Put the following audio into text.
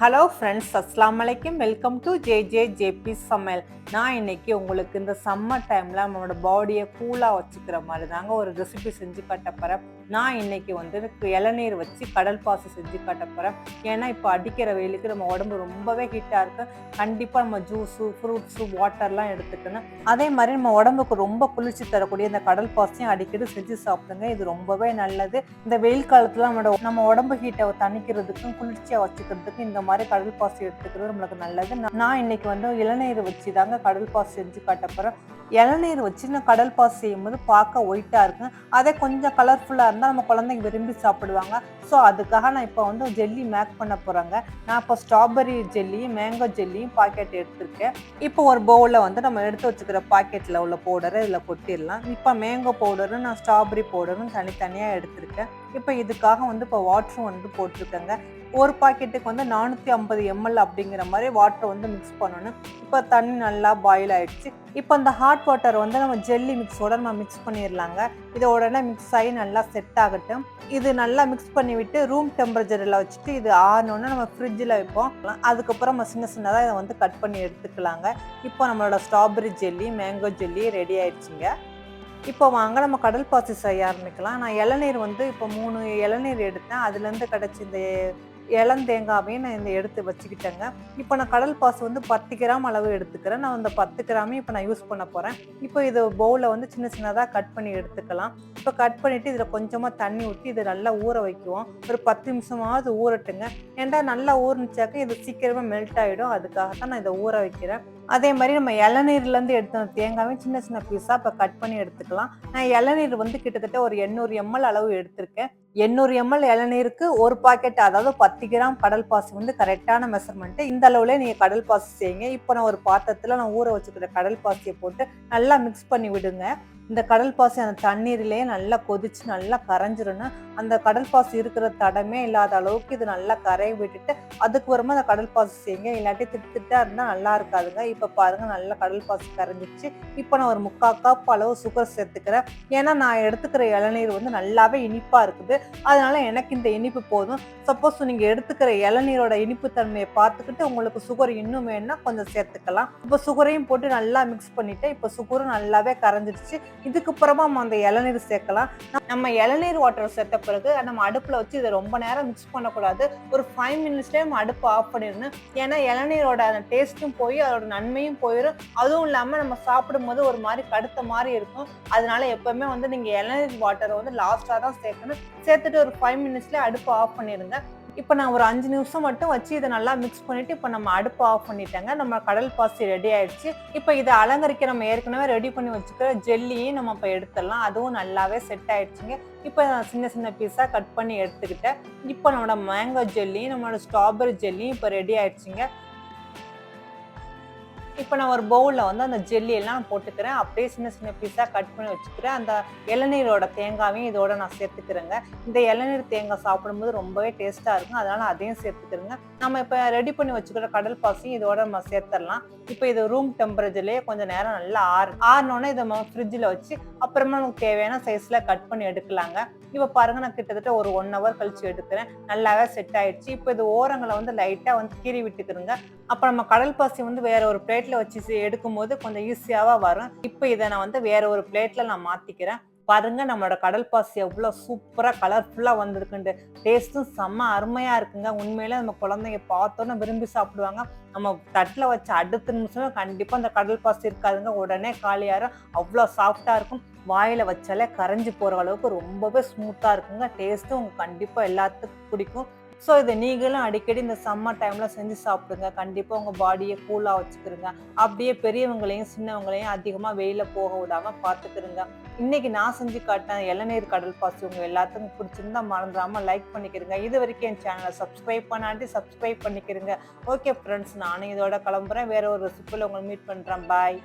Hello friends அஸ்லாம் வலைக்கும் welcome to J J JP சமையல் நான் இன்னைக்கு உங்களுக்கு இந்த சம்மர் டைமில் நம்மளோட பாடியை கூலாக வச்சுக்கிற மாதிரி தாங்க ஒரு ரெசிபி செஞ்சு காட்ட போகிறேன் நான் இன்னைக்கு வந்து எனக்கு இளநீர் வச்சு கடல் பாசி செஞ்சு காட்ட போகிறேன் ஏன்னா இப்போ அடிக்கிற வெயிலுக்கு நம்ம உடம்பு ரொம்பவே ஹீட்டாக இருக்கு. கண்டிப்பாக நம்ம ஜூஸு ஃப்ரூட்ஸு வாட்டர்லாம் எடுத்துக்கணும். அதே மாதிரி நம்ம உடம்புக்கு ரொம்ப குளிர்ச்சி தரக்கூடிய இந்த கடல் பாசியும் அடிக்கடி செஞ்சு சாப்பிடுங்க. இது ரொம்பவே நல்லது. இந்த வெயில் காலத்தில் நம்மளோட நம்ம உடம்பு ஹீட்டை தணிக்கிறதுக்கும் குளிர்ச்சியாக வச்சுக்கிறதுக்கும் இந்த மாதிரி கடல் பாசி எடுத்துக்கிறது நம்மளுக்கு நல்லது. நான் இன்னைக்கு வந்து இளநீர் வச்சு தாங்க கடல் பாசி செஞ்சு காட்டப்போகிறேன் இளநீர் வச்சு நான் கடல் பாசி செய்யும்போது பார்க்க ஒயிட்டாக இருக்கும் அதே கொஞ்சம் கலர்ஃபுல்லாக இருந்தால் நம்ம குழந்தைங்க விரும்பி சாப்பிடுவாங்க. ஸோ அதுக்காக நான் இப்போ வந்து ஜெல்லி மேக் பண்ண போகிறேங்க நான் இப்போ ஸ்ட்ராபெரி ஜெல்லியும் மேங்கோ ஜெல்லியும் பாக்கெட் எடுத்திருக்கேன். இப்போ ஒரு பவுலில் வந்து நம்ம எடுத்து வச்சுக்கிற பாக்கெட்டில் உள்ள பவுடரை இதில் கொட்டிடலாம். இப்போ மேங்கோ பவுடரும் நான் ஸ்ட்ராபெரி பவுடரும் தனித்தனியாக எடுத்திருக்கேன். இப்போ இதுக்காக வந்து இப்போ வாட்டரும் வந்து போட்டிருக்கேங்க. ஒரு பாக்கெட்டுக்கு வந்து நானூற்றி ஐம்பது எம்எல் அப்படிங்கிற மாதிரி வாட்டரை வந்து மிக்ஸ் பண்ணணும். இப்போ தண்ணி நல்லா பாயில் ஆகிடுச்சு இப்போ அந்த ஹாட் வாட்டர் வந்து நம்ம ஜெல்லி மிக்ஸோட நம்ம மிக்ஸ் பண்ணிடலாங்க இதை உடனே மிக்ஸ் ஆகி நல்லா செட் ஆகட்டும். இது நல்லா மிக்ஸ் பண்ணிவிட்டு ரூம் டெம்பரேச்சரில் வச்சுட்டு இது ஆனோன்னு நம்ம ஃப்ரிட்ஜில் வைப்போம். அதுக்கப்புறம் நம்ம சின்ன சின்னதாக இதை வந்து கட் பண்ணி எடுத்துக்கலாங்க. இப்போ நம்மளோட strawberry jelly mango jelly ready ஆயிடுச்சுங்க. இப்போ வாங்க நம்ம கடல் பாசி செய்ய ஆரம்பிக்கலாம். நான் இளநீர் வந்து இப்போ மூணு இளநீர் எடுத்தேன். அதுலேருந்து கிடச்சி இந்த இளந்தேங்காவையும் நான் இந்த எடுத்து வச்சுக்கிட்டேங்க. இப்போ நான் கடல் பாசு வந்து பத்து கிராம் அளவு எடுத்துக்கிறேன். நான் அந்த பத்து கிராமையும் இப்போ நான் யூஸ் பண்ண போகிறேன் இப்போ இது பவுலில் வந்து சின்ன சின்னதாக கட் பண்ணி எடுத்துக்கலாம். இப்போ கட் பண்ணிவிட்டு இதில் கொஞ்சமாக தண்ணி ஊற்றி இதை நல்லா ஊற வைக்குவோம். ஒரு பத்து நிமிஷமாவது ஊறட்டுங்க. ஏன்டா நல்லா ஊறிச்சாக்க இது சீக்கிரமாக மெல்ட் ஆகிடும் அதுக்காக தான் நான் இதை ஊற வைக்கிறேன். அதே மாதிரி நம்ம இளநீர்லேருந்து எடுத்த தேங்காயும் சின்ன சின்ன பீஸாக இப்போ கட் பண்ணி எடுத்துக்கலாம். நான் இளநீர் வந்து கிட்டத்தட்ட ஒரு எண்ணூறு எம்எல் அளவு எடுத்திருக்கேன். எண்ணூறு எம்எல் இளநீருக்கு ஒரு பாக்கெட் அதாவது பத்து கிராம் கடல் பாசி வந்து கரெக்டான மெஷர்மெண்ட்டு இந்த அளவுல நீங்கள் கடல் பாசி செய்யுங்க. இப்போ நான் ஒரு பாத்திரத்தில் நான் ஊற வச்சுக்கிற கடல் பாசியை போட்டு நல்லா மிக்ஸ் பண்ணி விடுங்க. இந்த கடல் பாசி அந்த தண்ணீர்லேயே நல்லா கொதிச்சு நல்லா கரைஞ்சிரும்னா அந்த கடல் பாசி இருக்கிற தடமே இல்லாத அளவுக்கு இது நல்லா கரைய விட்டுட்டு அதுக்கு வரமா அந்த கடல் பாசி செய்யுங்க. இல்லாட்டி திட்டுவிட்டா இருந்தால் நல்லா இருக்காதுங்க. இப்போ பாருங்க நல்லா கடல் பாசி கரைஞ்சிச்சு. இப்போ நான் ஒரு முக்கால் கப் அளவு சுகர் சேர்த்துக்கிறேன். ஏன்னா நான் எடுத்துக்கிற இளநீர் வந்து நல்லாவே இனிப்பாக இருக்குது. அதனால எனக்கு இந்த இனிப்பு போதும். சப்போஸ் நீங்கள் எடுத்துக்கிற இளநீரோட இனிப்பு தன்மையை பார்த்துக்கிட்டு உங்களுக்கு சுகர் இன்னும் வேணும்னா கொஞ்சம் சேர்த்துக்கலாம். இப்போ சுகரையும் போட்டு நல்லா மிக்ஸ் பண்ணிட்டு இப்போ சுகரும் நல்லாவே கரைஞ்சிருச்சு இதுக்கப்புறமா நம்ம அந்த இளநீர் சேர்க்கலாம். நம்ம இளநீர் வாட்டர் சேர்த்த பிறகு நம்ம அடுப்பில் வச்சு இதை ரொம்ப நேரம் மிக்ஸ் பண்ணக்கூடாது. ஒரு ஃபைவ் மினிட்ஸ்லேயே நம்ம அடுப்பு ஆஃப் பண்ணிடணும். ஏன்னா இளநீரோட அந்த டேஸ்ட்டும் போய் அதோட நன்மையும் போயிடும் அதுவும் இல்லாமல் நம்ம சாப்பிடும்போது ஒரு மாதிரி கடுத்த மாதிரி இருக்கும். அதனால எப்பவுமே வந்து நீங்கள் இளநீர் வாட்டரை வந்து லாஸ்ட்டாக தான் சேர்க்கணும். சேர்த்துட்டு ஒரு ஃபைவ் மினிட்ஸ்லேயே அடுப்பு ஆஃப் பண்ணிடுங்க இப்போ நான் ஒரு அஞ்சு நிமிஷம் மட்டும் வச்சு இதை நல்லா மிக்ஸ் பண்ணிட்டு இப்போ நம்ம அடுப்பு ஆஃப் பண்ணிட்டேங்க. நம்ம கடல் பாசி ரெடி ஆயிடுச்சு. இப்போ இதை அலங்கரிக்க நம்ம ஏற்கனவே ரெடி பண்ணி வச்சுக்கிற ஜெல்லியும் நம்ம இப்போ எடுத்துடலாம். அதுவும் நல்லாவே செட் ஆயிடுச்சுங்க. இப்போ நான் சின்ன சின்ன பீஸாக கட் பண்ணி எடுத்துக்கிட்டேன். இப்போ நம்மளோட மேங்கோ ஜெல்லியும் நம்மளோட ஸ்ட்ராபெரி ஜெல்லியும் இப்போ ரெடி ஆயிடுச்சுங்க. இப்போ நான் ஒரு பவுலில் வந்து அந்த ஜெல்லி எல்லாம் போட்டுக்கிறேன். அப்படியே சின்ன சின்ன பீஸாக கட் பண்ணி வச்சுக்கிறேன். அந்த இளநீரோட தேங்காவையும் இதோட நான் சேர்த்துக்கிறேங்க. இந்த இளநீர் தேங்காய் சாப்பிடும்போது ரொம்பவே டேஸ்ட்டாக இருக்கும். அதனால் அதையும் சேர்த்துக்கிறேங்க. நம்ம இப்போ ரெடி பண்ணி வச்சுக்கிற கடல் பாசியும் இதோட நம்ம சேர்த்துடலாம். இப்போ இது ரூம் டெம்பரேச்சர்லேயே கொஞ்சம் நேரம் நல்லா ஆறு ஆறினோடனே இதை நம்ம ஃப்ரிட்ஜில் வச்சு அப்புறமா நமக்கு தேவையான சைஸில் கட் பண்ணி எடுக்கலாங்க. இப்போ பாருங்க நான் கிட்டத்தட்ட ஒரு ஒன் ஹவர் கழிச்சு எடுக்கிறேன். நல்லாவே செட் ஆயிடுச்சு. இப்போ இது ஓரங்களை வந்து லைட்டாக வந்து கீறி விட்டுக்கிறோங்க. அப்போ நம்ம கடல் பாசி வந்து வேற ஒரு பிளேட்டில் வச்சு எடுக்கும்போது கொஞ்சம் ஈஸியாவா வரும். இப்போ இதை நான் வந்து வேற ஒரு பிளேட்டில் நான் மாற்றிக்கிறேன் பாருங்க நம்மளோட கடல் பாசி எவ்வளோ சூப்பராக கலர்ஃபுல்லாக வந்திருக்குண்டு. டேஸ்ட்டும் செம்ம அருமையாக இருக்குங்க. உண்மையில நம்ம குழந்தைங்க பார்த்தோன்னே விரும்பி சாப்பிடுவாங்க. நம்ம தட்டில் வச்ச அடுத்த நிமிஷம் கண்டிப்பாக அந்த கடல் பாசி இருக்காதுங்க. உடனே காலியாரும் அவ்வளோ சாஃப்டாக இருக்கும். வாயில் வச்சாலே கரைஞ்சி போகிற அளவுக்கு ரொம்பவே ஸ்மூத்தாக இருக்குங்க. டேஸ்ட்டும் உங்களுக்கு கண்டிப்பாக எல்லாத்துக்கும் பிடிக்கும். ஸோ இதை நீங்களும் அடிக்கடி இந்த சம்மர் டைமில் செஞ்சு சாப்பிடுங்க. கண்டிப்பாக உங்கள் பாடியை கூலாக வச்சுக்கிறங்க அப்படியே பெரியவங்களையும் சின்னவங்களையும் அதிகமாக வெயிலில் போக விடாமல் பார்த்துக்கிறங்க இன்னைக்கு நான் செஞ்சு காட்டினேன் இளநீர் கடல் பாசி உங்கள் எல்லாத்துக்கும் பிடிச்சிருந்தா மறந்துடாமல் லைக் பண்ணிக்கிறங்க இது வரைக்கும் என் சேனலை சப்ஸ்கிரைப் பண்ணாட்டி சப்ஸ்கிரைப் பண்ணிக்கிறங்க ஓகே ஃப்ரெண்ட்ஸ் நானும் இதோட கிளம்புறேன். வேற ஒரு ரெசிப்பியில் உங்களை மீட் பண்ணுறேன் பாய்